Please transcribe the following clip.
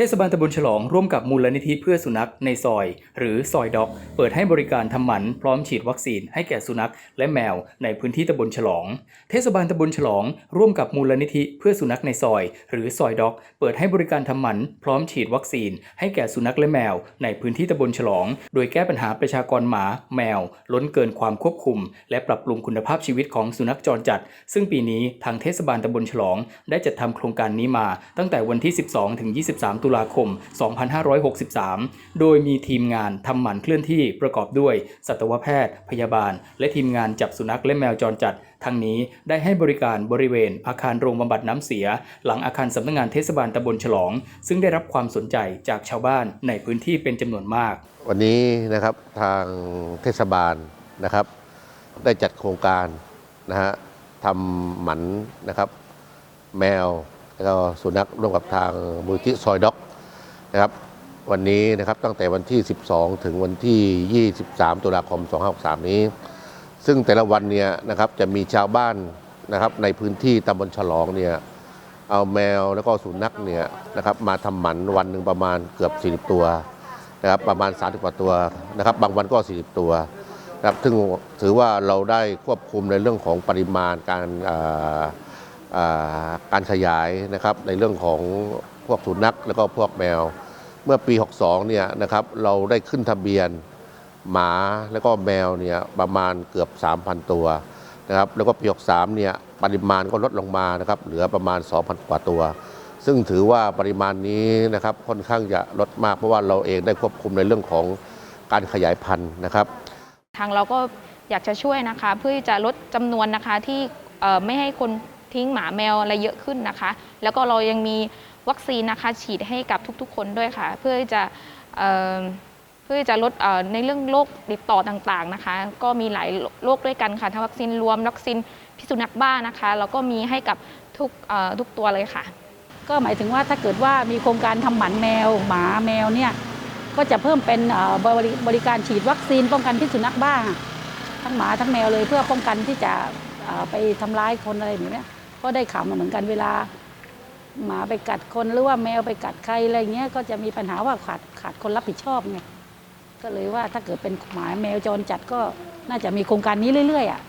เทศบาลตำบลฉลองร่วมกับมูลนิธิเพื่อสุนัขในซอย หรือซอยด็อก เปิดให้บริการทำหมันพร้อมฉีดวัคซีนให้แก่สุนัขและแมวในพื้นที่ตำบลฉลอง เทศบาลตำบลฉลอง ร่วมกับมูลนิธิเพื่อสุนัขในซอย หรือซอยด็อก เปิดให้บริการทำหมันพร้อมฉีดวัคซีน ให้แก่สุนัขและแมว ในพื้นที่ตำบลฉลอง โดยแก้ปัญหาประชากรหมาแมว ล้นเกินความควบคุม และปรับปรุงคุณภาพชีวิตของสุนัขจรจัด ซึ่งปีนี้ทางเทศบาลตำบลฉลอง ได้จัดทำโครงการนี้มา ตั้งแต่วันที่ 12ถึง23ตุุลาคม 2563 โดยมีทีมงานทำหมันเคลื่อนที่ประกอบด้วย สัตวแพทย์ พยาบาล และทีมงานจับสุนัขและแมวจรจัดทั้งนี้ได้ให้บริการบริเวณอาคารโรงบำบัดน้ำเสีย หลังอาคารสำนักงานเทศบาลตำบลฉลอง ซึ่งได้รับความสนใจจากชาวบ้านในพื้นที่เป็นจำนวนมาก วันนี้นะครับทางเทศบาลนะครับ ได้จัดโครงการนะฮะทำหมันนะครับ แมว แล้วก็สุนัขร่วมกับทางมูลที่ซอยด็อกนะครับวันนี้นะครับตั้งแต่วันที่ 12 ถึงวันที่ 23 ตุลาคม 2563 นี้ ซึ่งแต่ละวันเนี่ยนะครับจะมีชาวบ้านนะครับในพื้นที่ตำบลฉลองเนี่ยเอาแมวแล้วก็สุนัขเนี่ยนะครับมาทำหมันวันหนึ่งประมาณเกือบ 40 ตัวนะครับประมาณ 30กว่าตัวนะครับบางวันก็ 40 ตัวนะครับซึ่งถือว่าเราได้ควบคุมในเรื่องของปริมาณการอ การขยายนะครับในเรื่องของพวกสุนัขแล้วก็พวกแมว เมื่อปี 62 เนี่ยนะครับเราได้ขึ้นทะเบียนหมาแล้วก็แมวเนี่ยประมาณเกือบ 3,000 ตัวนะครับแล้วก็ปี 63 เนี่ยปริมาณก็ลดลงมานะครับเหลือประมาณ 2,000 กว่าตัว ซึ่งถือว่าปริมาณนี้นะครับค่อนข้างจะลดมากเพราะว่าเราเองได้ควบคุมในเรื่องของการขยายพันธุ์นะครับ ทางเราก็อยากจะช่วยนะคะเพื่อจะลดจำนวนนะคะที่ไม่ให้คน ทิ้งหมาแมวอะไรเยอะขึ้นนะคะ แล้วก็เรายังมีวัคซีนนะคะฉีดให้กับทุกๆ คนด้วยค่ะ เพื่อจะเอเพื่อจะลดในเรื่องโรคติดต่อต่างๆนะคะ ก็มีหลายโรคด้วยกันค่ะทั้งวัคซีนรวมวัคซีนพิษสุนัขบ้านะคะแล้วก็มีให้กับทุกทุกตัวเลยค่ะ ก็หมายถึงว่าถ้าเกิดว่ามีโครงการทำหมันแมว หมาแมวเนี่ยก็จะเพิ่มเป็นบริบริการฉีดวัคซีนป้องกันพิษสุนัขบ้าทั้งหมาทั้งแมวเลยเพื่อป้องกันที่จะไปทำร้ายคนอะไรแบบเนี้ย ก็ได้ข่าวมาเหมือนกันเวลา หมาไปกัดคนหรือว่าแมวไปกัดใครอะไรเงี้ยก็จะมีปัญหาว่าขาดขาดคนรับผิดชอบไงก็เลยว่าถ้าเกิดเป็นหมาแมวจรจัดก็น่าจะมีโครงการนี้เรื่อยๆอะ